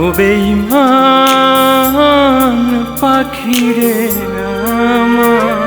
ও বেইমান পাখি রে আমার।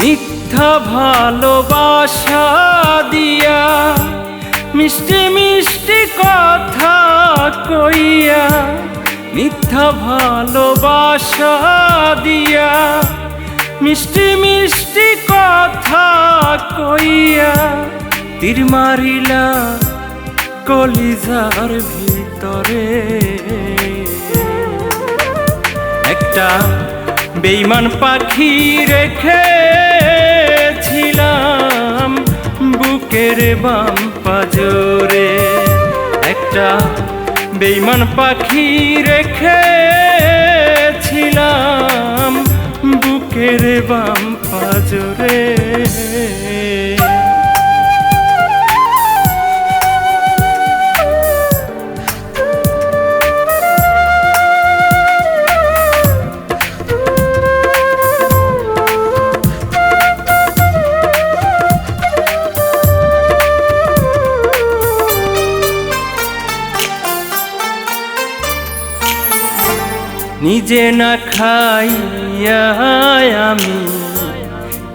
মিথ্যা ভালোবাসা দিয়া মিষ্টি মিষ্টি কথা কইয়া মিথ্যা ভালোবাসা দিয়া মিষ্টি মিষ্টি কথা কইয়া তীর মারিলা কলিজার ভিতরে। একটা বেইমান পাখি রেখেছিলাম বুকের বাম পাজরে। একটা বেইমান পাখি রেখেছিলাম বুকের বাম নিজে না খাইয়া আমি।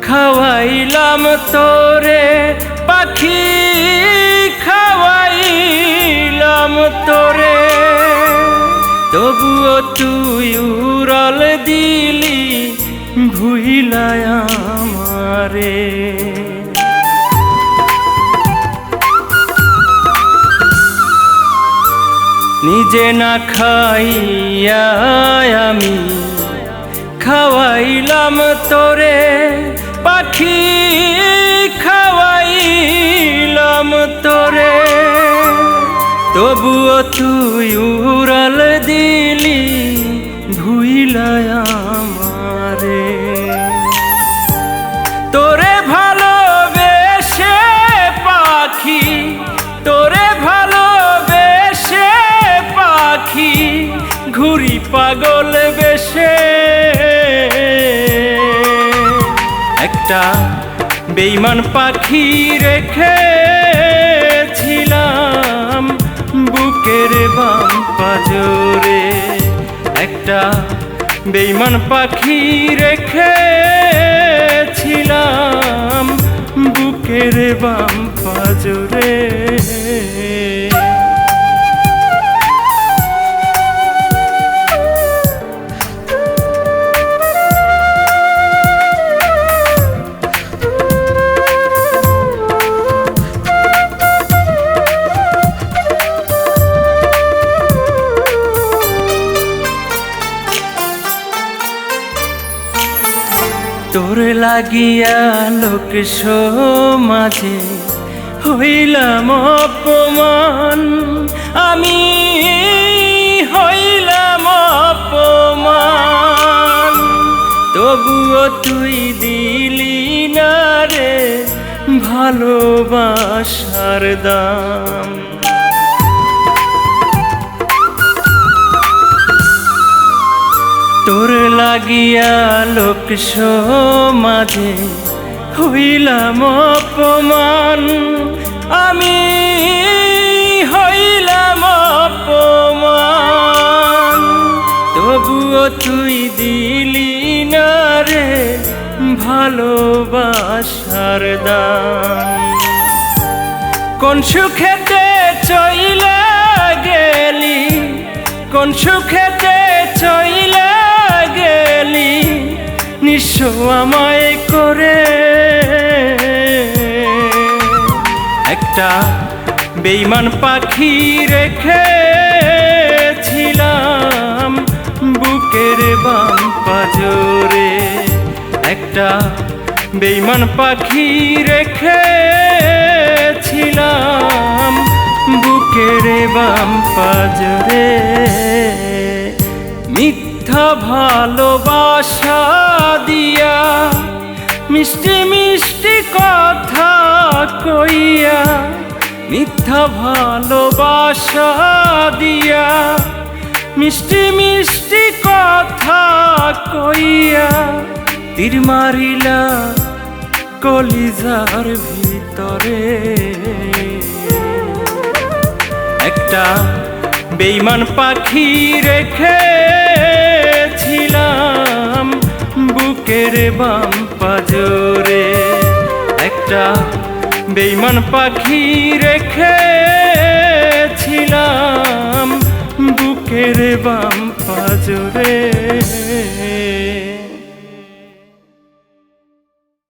খাওয়াইলাম তোরে, পাখি খাওয়াইলাম তোরে। তবুও তুই উড়াল দিলি, ভুইলায় আমারে। নিজে না খাইয়া আমি খাওয়াইলাম তোরে, পাখি খাওয়াইলাম তোরে। তবুও তুই উড়াল দিলি ভুইলায় আমারে। তোরে পাগল বেশে। একটা বেইমান পাখি রেখেছিলাম বুকের বাম পাজরে। একটা বেইমান পাখি রেখেছিলাম বুকের বাম পাজরে। তোর লাগিয়া লোক সমাজে হইলাম অপমান। আমি হইলাম অপমান। তবুও তুই দিলি না রে ভালোবাসার দাম। তোর লাগিয়া লোক সমাজে হইলাম অপমান। আমি হইলাম অপমান। তবুও তুই দিলি না রে ভালোবাসার দাম কোন সুখেতে চইলা গেলি, কোন সুখেতে নিশো আমায় করে। একটা বেইমান পাখি রেখেছিলাম বুকের বাম পাজরে। একটা বেইমান পাখি রেখেছিলাম বুকের বাম পাজরে। মিথ্যা ভালোবাসা দিয়া মিষ্টি মিষ্টি কথা কইয়া, মিথ্যা ভালোবাসা দিয়া মিষ্টি মিষ্টি কথা কইয়া তীর মারিলা কলিজার ভিতরে। একটা বেইমান পাখি রেখেছিলাম। বুকের বাম পাজরে একটা বেইমান পাখি রেখেছিলাম বুকের বাম পাজরে।